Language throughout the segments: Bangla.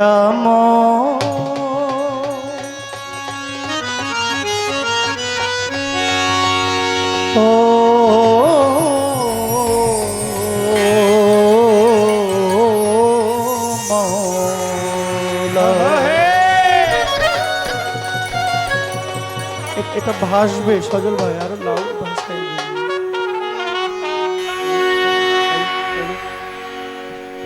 রাম ভাসবে সজল ভাই আরও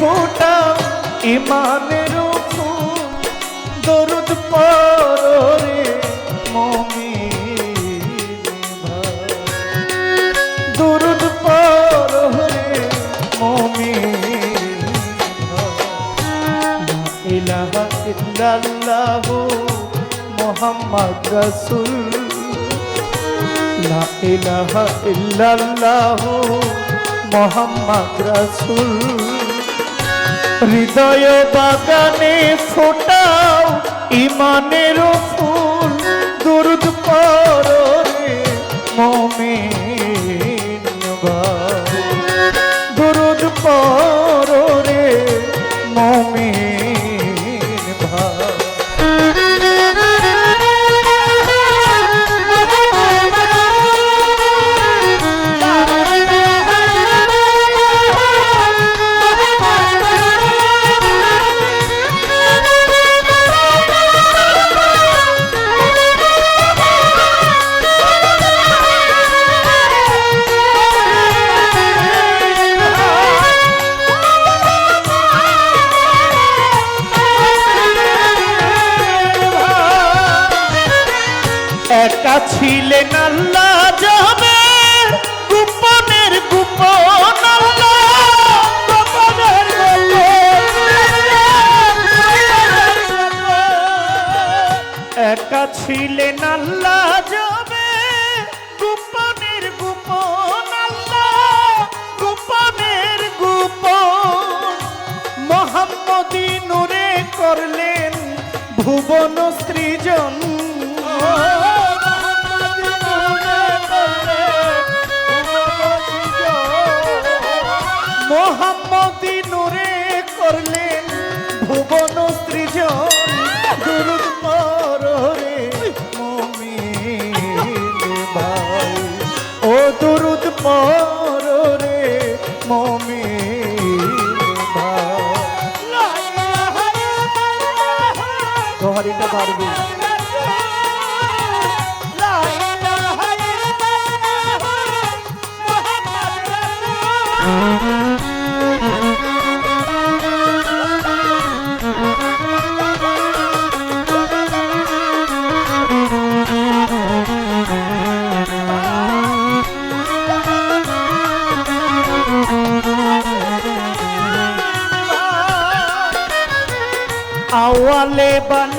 ফোটা, ইমানের দরুদ পরে ভাই। দরুদ পরে ভাই। ইলাহা ইল্লাল্লাহ মোহাম্মদ রাসূল। লা ইলাহা ইল্লাল্লাহ মোহাম্মদ রাসূল। হৃদয় বাগানে ফোটাও ইমানের ফুল দুরুদ পড়ো রে গহরিটা পারবি আওয়ালে বানাইয়া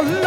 অমূল্য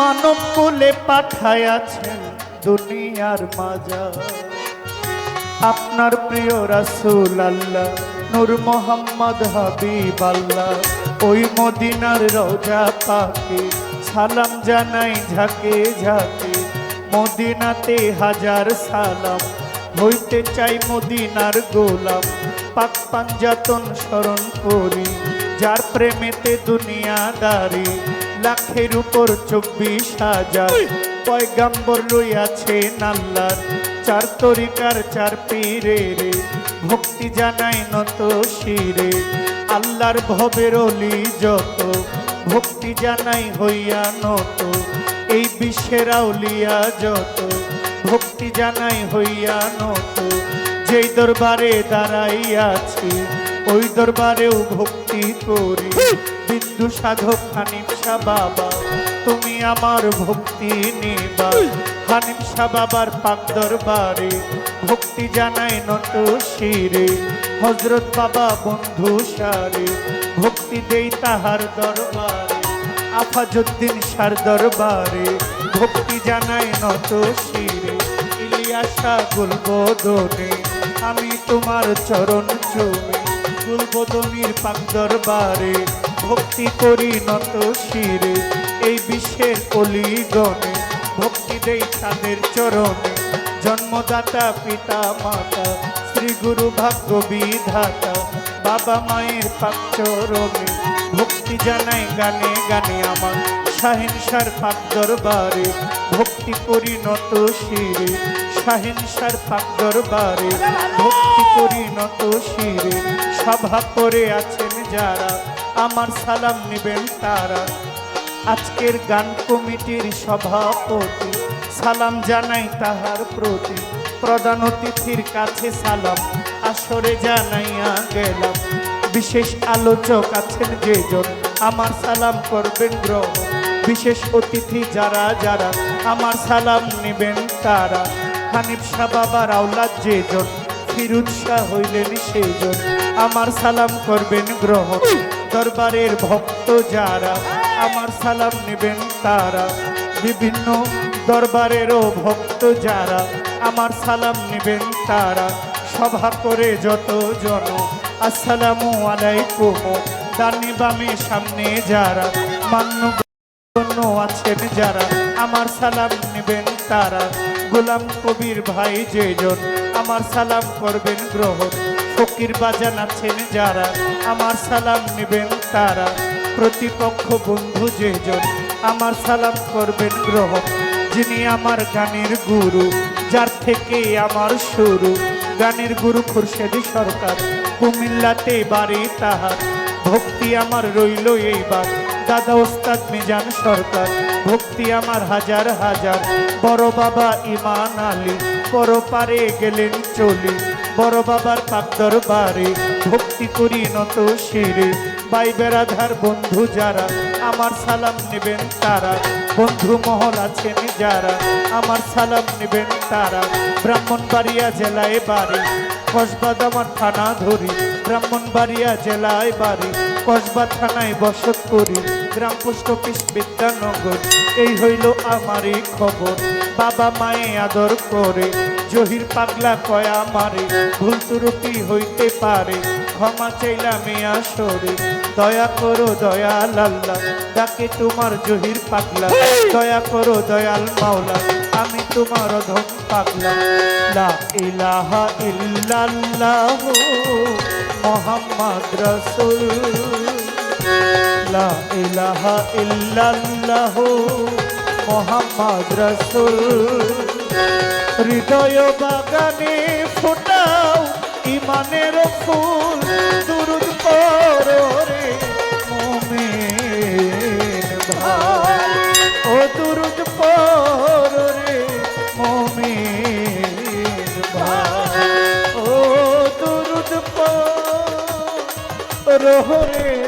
মানব কুলে পাঠায়াছেন দুনিয়ার মাজা। আপনার প্রিয় রাসুল আল্লাহ, নূর মোহাম্মদ হাবিব আল্লাহ, ওই মদিনার রোজা পাকে, সালাম জানাই ঝাঁকে ঝাঁকে, মদিনাতে হাজার সালাম, হইতে চাই মদিনার গোলাম। পাক পাঞ্জাতন স্মরণ করি, যার প্রেমেতে দুনিয়া দুনিয়াদারি লাখের উপর চব্বিশ হাজার। পয়গাম্বর লইয়াছে নাল্লার। চার তরিকার চার পীরে রে। ভক্তি জানাই নত শিরে। আল্লাহর ভবের অলি যত। ভক্তি জানাই হইয়া নত। এই বিশ্বের আউলিয়া যত। ভক্তি জানাই হইয়া নত। যেই দরবারে দাঁড়াইয়াছি ওই দরবারেও ভক্তি করি। বিন্দু সাধক হানিফসা বাবা তুমি আমার ভক্তি নিবা। হানিফসা বাবার পাক দরবারে ভক্তি জানাই নত শিরে। হজরত বাবা বন্ধু সারে ভক্তি দেই তাহার দরবারে। আফাজুদ্দিন সার দরবারে ভক্তি জানাই নত শিরে। ইলিয়াসা গুলবদনে আমি তোমার চরণ চুমে। পাক দরবারে, ভক্তি করি নত শিরে। এই বিশ্বের অলিগণে, ভক্তি দেই তাদের চরণে। জন্মদাতা, পিতা, মাতা শ্রী গুরু ভাগ্য বিধাতা, বাবা মায়ের পাক চরণে। ভক্তি জানাই গানে গানে আমার, শাহিন সার পাক দরবারে। ভক্তি করি নত শিরে। শাহিন সার পাক দরবারে, ভক্তি করি নত শিরে। সভা করে আছেন যারা, আমার সালাম নেবেন তারা। আজকের গান কমিটির সভাপতি, সালাম জানাই তাহার প্রতি। প্রধান অতিথির কাছে সালাম, আসরে জানাইয়া গেলাম। বিশেষ আলোচক আছেন যেজন, আমার সালাম করবেন গ্রহণ। বিশেষ অতিথি যারা যারা, আমার সালাম নেবেন তারা। হানিফ বাবার আওলাদ যেজন, ফিরুজ শাহ হইলেন সেজন আমার সালাম করবেন গ্রহণ, দরবারের ভক্ত যারা, আমার সালাম নেবেন তারা। বিভিন্ন দরবারেরও ভক্ত যারা, আমার সালাম নেবেন তারা। সভা করে যত জন, আসসালামু আলাইকুম। ডানে বামে সামনে যারা, মান্য আছেন যারা, আমার সালাম নেবেন তারা। গোলাম কবির ভাই যেজন, আমার সালাম করবেন গ্রহণ। ফকির বাজান আছেন যারা, আমার সালাম নেবেন তারা। প্রতিপক্ষ বন্ধু যেজন, আমার সালাম করবেন গ্রহণ। যিনি আমার গানের গুরু, যার থেকে আমার শুরু। গানের গুরু খুরশেদি সরকার, কুমিল্লাতে বাড়ি তাহার। ভক্তি আমার রইল এইবার। দাদা ওস্তাদ, মিজান সরকার, ভক্তি আমার হাজার হাজার। বড় বাবা ইমান আলী পরপারে গেলেন চলি। বড় বাবার পাক দরবারে ভক্তি করি নত শিরে। বাই বেড়াধার বন্ধু যারা, আমার সালাম নেবেন তারা। বন্ধু মহল আছেন যারা, আমার সালাম নেবেন তারা। ব্রাহ্মণবাড়িয়া জেলায় বাড়ি কসবা দামার থানা ধরি। ব্রাহ্মণবাড়িয়া জেলায় বাড়ি কসবা থানায় বসত করি। গ্রাম পোস্ট অফিস, বিদ্যানগর, এই হইল আমারই খবর। বাবা মায়ে আদর করে, জহির পাগলা কয়া মারে, ভুল তুরুটি হইতে পারে, ক্ষমা চাইলাম আসরে। দয়া করো দয়াল আল্লাহ, ডাকে তোমার জহির পাগলা। দয়া করো দয়াল মাওলা, আমি তোমার ধন পাগলা। ইলাহা ইল্লাল্লাহ। মোহাম্মদ রাসূল। লা ইলাহা ইল্লাল্লাহ মোহাম্মদ রাসূল। হৃদয় বাগানে ফোটাও ইমানের ফুল। দুরুদ পড়ো রে মোমেন ভাই। ও দুরুদ পড়ো